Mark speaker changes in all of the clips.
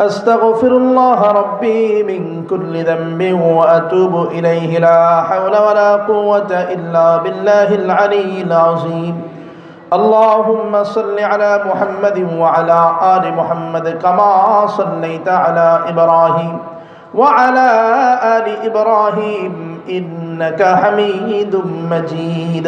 Speaker 1: أستغفر الله ربي من كل ذنب وأتوب إليه لا حول ولا قوة إلا بالله العلي العظيم. اللهم صل على محمد وعلى آل محمد كما صليت على إبراهيم وعلى آل إبراهيم إنك حميد مجيد.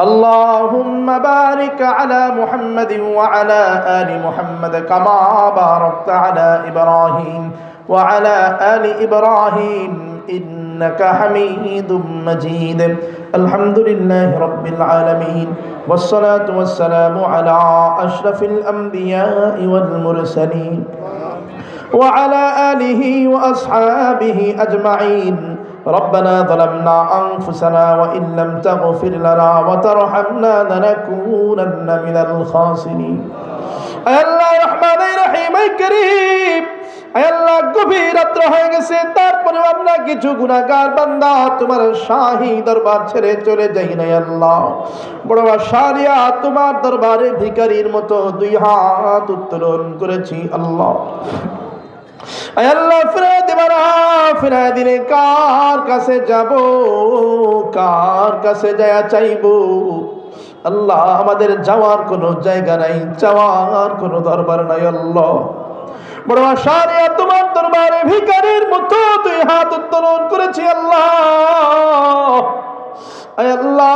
Speaker 1: اللهم بارك على محمد وعلى آل محمد كما باركت على إبراهيم وعلى آل إبراهيم إنك حميد مجيد. الحمد لله رب العالمين والصلاة والسلام على أشرف الأنبياء والمرسلين وعلى آله وأصحابه أجمعين. ربنا ظلمنا أنفسنا وإن لم تغفر لنا وترحمنا لنكونن من الخاسرين আল্লাহ রহমান রহিম করিম আল্লাহ গভীর রাত্র হয়ে গেছে তারপরে আমরা কিছু গুণাগার বান্দা তোমার শাহী দরবার ছেড়ে চলে যাই নাই আল্লাহ বড় সারিয়া তোমার দরবারে ভিকারির মতো দুই হাত উত্তোলন করেছি আল্লাহ আয় আল্লাহ ফিরে দেবার ফিরে দিলে কার কাছে যাব? কার কাছে যায় চাইব? আল্লাহ, আমাদের যাওয়ার কোনো জায়গা নাই, যাওয়ার কোনো দরবার নাই, আল্লাহ। বড় আশারিয়া তোমার দরবারে ভিকারের মতো তুই হাত উত্তোলন করেছি, আল্লাহ। আল্লাহ,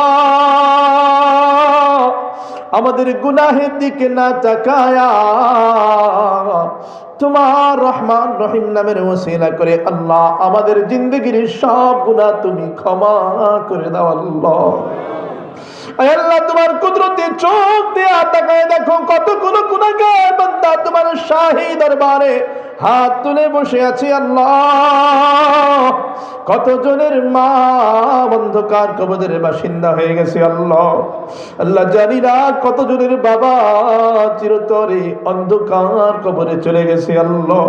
Speaker 1: আমাদের গুনাহের দিকে না তাকায়া তোমার রহমান রহিম নামের ওসিলা করে আল্লাহ আমাদের জিন্দগির সব গুণা তুমি ক্ষমা করে দাও আল্লাহ। আল্লাহ, তোমার কুদরতে চোখ দিয়ে তাকায় দেখো কতগুলো গুনাহগার বান্দা তোমার শাহী দরবারে হাত তুলে বসে আছি আল্লাহ। কতজনের মা অন্ধকার কবদের বাসিন্দা হয়ে গেছে আল্লাহ। আল্লাহ জানি না কতজনের বাবা চিরতরে অন্ধকার কবরে চলে গেছে আল্লাহ।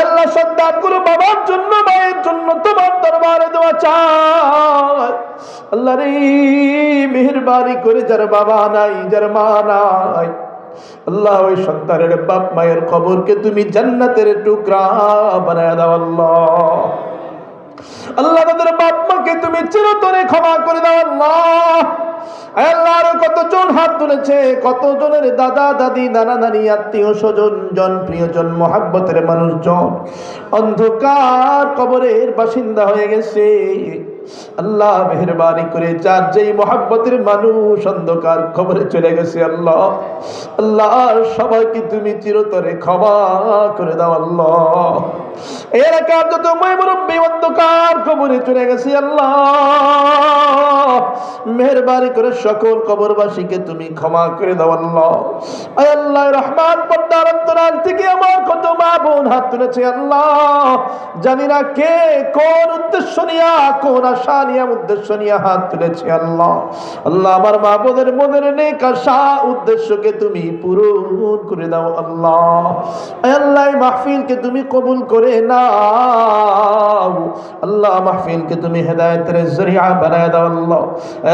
Speaker 1: আল্লাহ সন্তানগুলো বাবার জন্য, মায়ের জন্য তোমার দরবারে দেওয়া চায়। আল্লাহ রে, মেহরবানি করে যার বাবা নাই, যার মা নাই আল্লাহ ওই সন্তানের বাপ মায়ের কবরকে তুমি জান্নাতের টুকরা বানায় দাও, আল্লাহ। আল্লাহ তাদের বাপ মাকে তুমি চিরতরে ক্ষমা করে দাও, আল্লাহ। আল্লাহ কতজন হাত তুলেছে, কতজনের দাদা, দাদি, নানা, নানি, আত্মীয় স্বজন, জন, প্রিয়জন, মহাব্বতের মানুষজন। অন্ধকার কবরের বাসিন্দা হয়ে গেছে। আল্লাহ মেহরবানি করে যার যেই মহাব্বতের মানুষ অন্ধকার খবরে চলে গেছে, আল্লাহ। আল্লাহ, সবাইকে তুমি চিরতরে ক্ষমা করে দাও, আল্লাহ। এলাকার যত অন্ধকার কবরে চলে গেছে, আল্লাহ। মেহরবানি করে সকল কবরবাসীকে তুমি ক্ষমা করে দাও, আল্লাহ। আল্লাহ, রহমান পদ্মার অন্তরাল থেকে আমার কত মা বোন হাত তুলেছে, আল্লাহ। জানি না কে কোন উদ্দেশ্য নিয়া, কোন আশা নিয়া উদ্দেশ্য নিয়ে হাত তুলেছে আল্লাহ। আল্লাহ আমার মা বোনের মনের নেক আশা উদ্দেশ্যকে তুমি পূরণ করে দাও আল্লাহ। আল্লাহ মাহফিলকে তুমি কবুল করে নাও। আল্লাহ মাহফিলকে তুমি হেদায়েতের জরিয়া বানায় দাও আল্লাহ।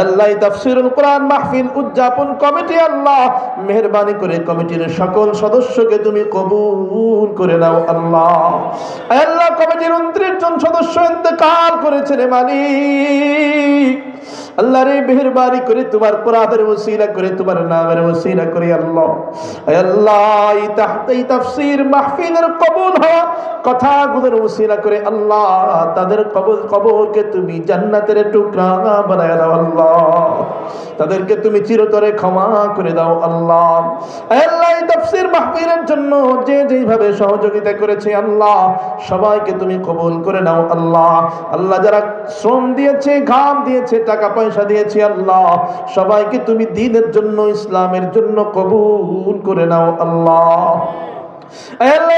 Speaker 1: আল্লাহ তাফসিরুল কোরআন মাহফিল উদযাপন কমিটি আল্লাহ, মেহরবানি করে কমিটির সকল সদস্যকে তুমি কবুল করে নাও আল্লাহ। আল্লাহ, কমিটির উনত্রিশ জন সদস্য ইন্তেকাল করেছে রে মেহরবানি করে তোমার ওসিলা করে, তোমার নামের ওসিলা করে আল্লাহ। আল্লাহ তাফসীর মাহফিলের কবুল হওয়া কথাগুলোর ওসিলা করে আল্লাহ, তাদের কবর কবরকে তুমি জান্নাতের টুকরা বানায় দাও আল্লাহ। তাদেরকে তুমি চিরতরে ক্ষমা করে দাও আল্লাহ। আল্লাহ তাফসীর মাহফিলের জন্য যে যেইভাবে সহযোগিতা করেছে আল্লাহ, সবাইকে তুমি কবুল করে নাও আল্লাহ। আল্লাহ যারা দিয়েছে, ঘাম দিয়েছে, টাকা পয়সা দিয়েছে আল্লাহ। সবাইকে তুমি দিনের জন্য, ইসলামের জন্য কবুল করে নাও আল্লাহ।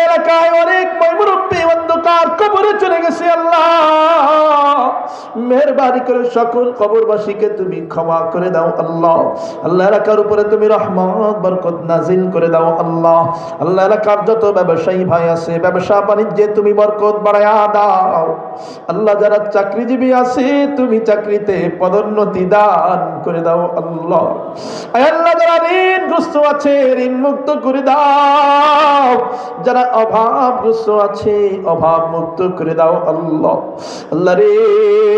Speaker 1: এলাকায় অনেক মুরব্বী অন্ধকার কবরে চলে গেছে আল্লাহ। মেহরবানি করে সকল কবরবাসীকে তুমি ক্ষমা করে দাও, আল্লাহ। আল্লাহ এলাকার উপরে তুমি রহমত, বরকত নাজিল করে দাও, আল্লাহ। আল্লাহ এলাকার যত ব্যবসায়ী ভাই আছে, ব্যবসা বাণিজ্যে তুমি বরকত বাড়ায়া দাও। আল্লাহ যারা চাকরিজীবী আছে, তুমি চাকরিতে পদোন্নতি দান করে দাও, আল্লাহ। আল্লাহ, যারা ঋণগ্রস্ত আছে ঋণ মুক্ত করে দাও। যারা অভাবগ্রস্ত আছে অভাব মুক্ত করে দাও, আল্লাহ। আল্লাহ রে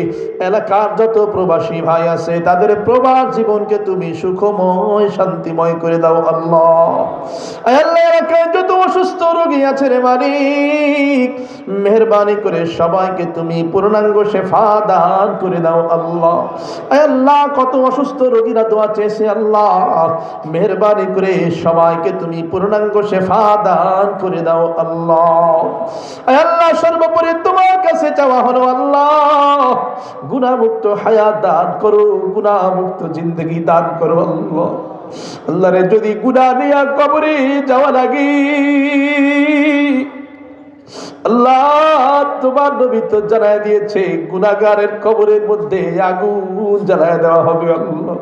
Speaker 1: এলাকার যত প্রবাসী ভাই আছে, তাদের প্রবাস জীবনকে তুমি সুখময়, শান্তিময় করে দাও আল্লাহ। যত অসুস্থ রোগী আছে রে মালিক, মেহরবানি করে সবাইকে তুমি পূর্ণাঙ্গ শেফা দান করে দাও আল্লাহ। আল্লাহ, কত অসুস্থ রোগীরা দোয়া চেয়েছে আল্লাহ। মেহরবানি করে সবাইকে তুমি পূর্ণাঙ্গ শেফা দান করে দাও আল্লাহ। আল্লাহ, সর্বোপরি তোমার কাছে চাওয়া হলো আল্লাহ। গুণামুক্ত হায়াত দান করো গুণামুক্ত জিন্দগি দান করো আল্লাহ। আল্লাহ রে যদি গুণা নিয়া কবরে যাওয়া লাগি, আল্লাহ তোমার নবী তো জানাই দিয়েছে গুনাগারের কবরের মধ্যে আগুন জ্বালায় দেওয়া হবে আল্লাহ।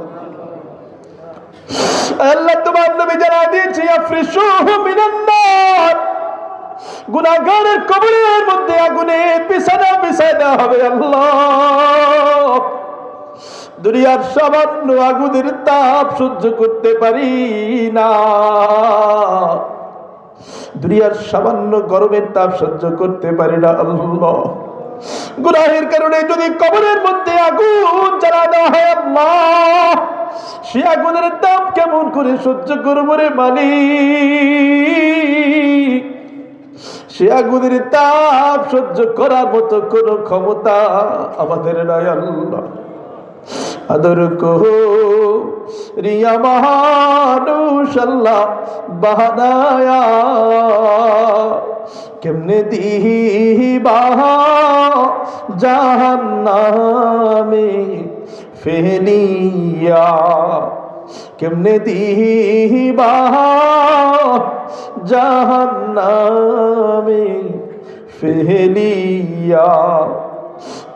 Speaker 1: আল্লাহ তোমার নবী জানাই দিয়েছে, আফরিসুহু মিনান গুনাগারের কবরের মধ্যে আগুনে বিছানা বিছায় হবে আল্লাহ। দুনিয়ার সামান্য আগুনের তাপ সহ্য করতে পারি না। দুনিয়ার সামান্য গরমের তাপ সহ্য করতে পারি না আল্লাহ। গুনাহের কারণে যদি কবরের মধ্যে আগুন জ্বালা দেওয়া হয় আল্লাহ সে আগুনের তাপ কেমন করে সহ্য করব রে মালিক? সে আগুনের তাপ সহ্য করার মতো কোনো ক্ষমতা আমাদের নাই, আল্লাহ। আদর কহো রিয়া মহানুষ আল্লাহ, বাহানায়া। কেমনে দিহি বাহা জাহান্নামে ফেলিয়া? কেমনে দিহি বাহা জাহান্নামে ফেলিয়া,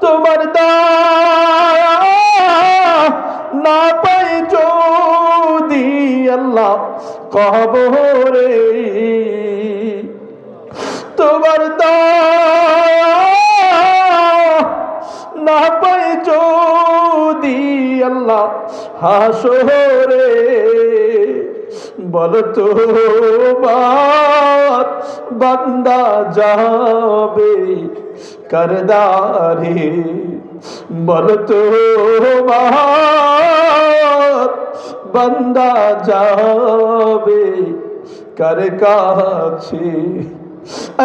Speaker 1: তোমার দয়া না পাই যদি আল্লাহ কবরে। তোমার না পাই যদি আল্লাহ হাসরে। বল তো বান্দা যাবে করদারে। বল তো বান্দা যাবে কার কাছে।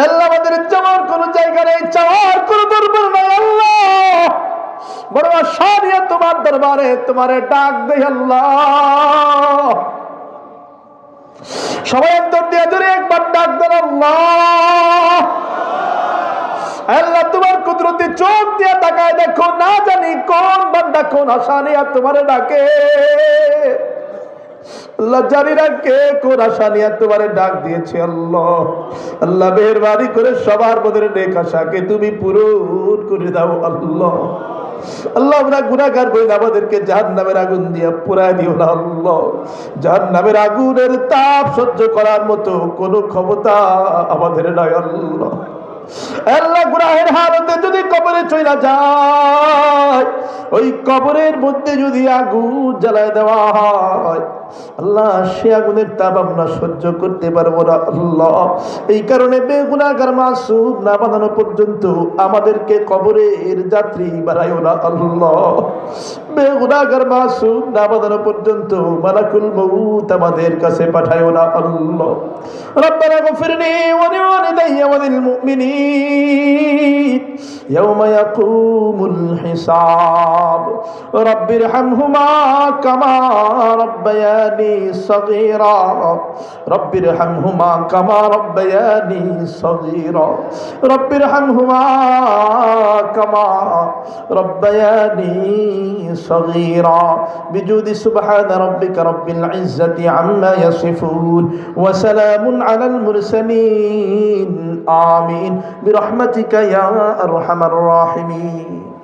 Speaker 1: আল্লাহ আমাদের যাওয়ার কোন জায়গা নেই, চাওয়ার কোন দরবার নাই, আল্লাহ। বড় সারিয়া তোমার দরবারে, তোমারে ডাক দেই আল্লাহ। সবাই দিয়ে একবার ডাক আল্লাহ। তোমার কুদরতি চোখ দিয়ে তাকায় দেখো, না জানি কোন বান্দা কোন ডাকে। দিয়েছে আল্লাহ। মেহরবানি করে সবার মধ্যে নেক তুমি পূরণ করে দাও আল্লাহ। আল্লাহ, আমরা গুনাগার বই আমাদেরকে জাহান নামের আগুন দিয়ে পুরাই দিও না আল্লাহ। জাহান নামের আগুনের তাপ সহ্য করার মতো কোনো ক্ষমতা আমাদের নয় আল্লাহ। গুনাহের যদি কবরে চলে যায়, ওই কবরের মধ্যে যদি আগুন জ্বালায় দেওয়া হয়, আল্লাহ সে আগুনের তাপ আমরা সহ্য করতে পারব না, আল্লাহ। এই কারণে বেগুনাগার না বাঁধানো পর্যন্ত আমাদেরকে কবরের যাত্রী বাড়াইও না, আল্লাহ। বেগুনাগার মাসুম না বাঁধানো পর্যন্ত মালাকুল মৌত আমাদের কাছে পাঠায়ও না, আল্লাহ। রব্বানা গফিরনি ওয়া লিওয়ালিদাইয়া ওয়া وللمؤمنين يوم يقوم الحساب رب ارحمهما كما ربياني صغيرا رب ارحمهما كما ربياني صغيرا رب ارحمهما كما ربياني صغيرا. بجود سبحان ربك رب العزة عما يصفون وسلام على المرسلين. آمين. برحمتك يا أرحم الراحمين.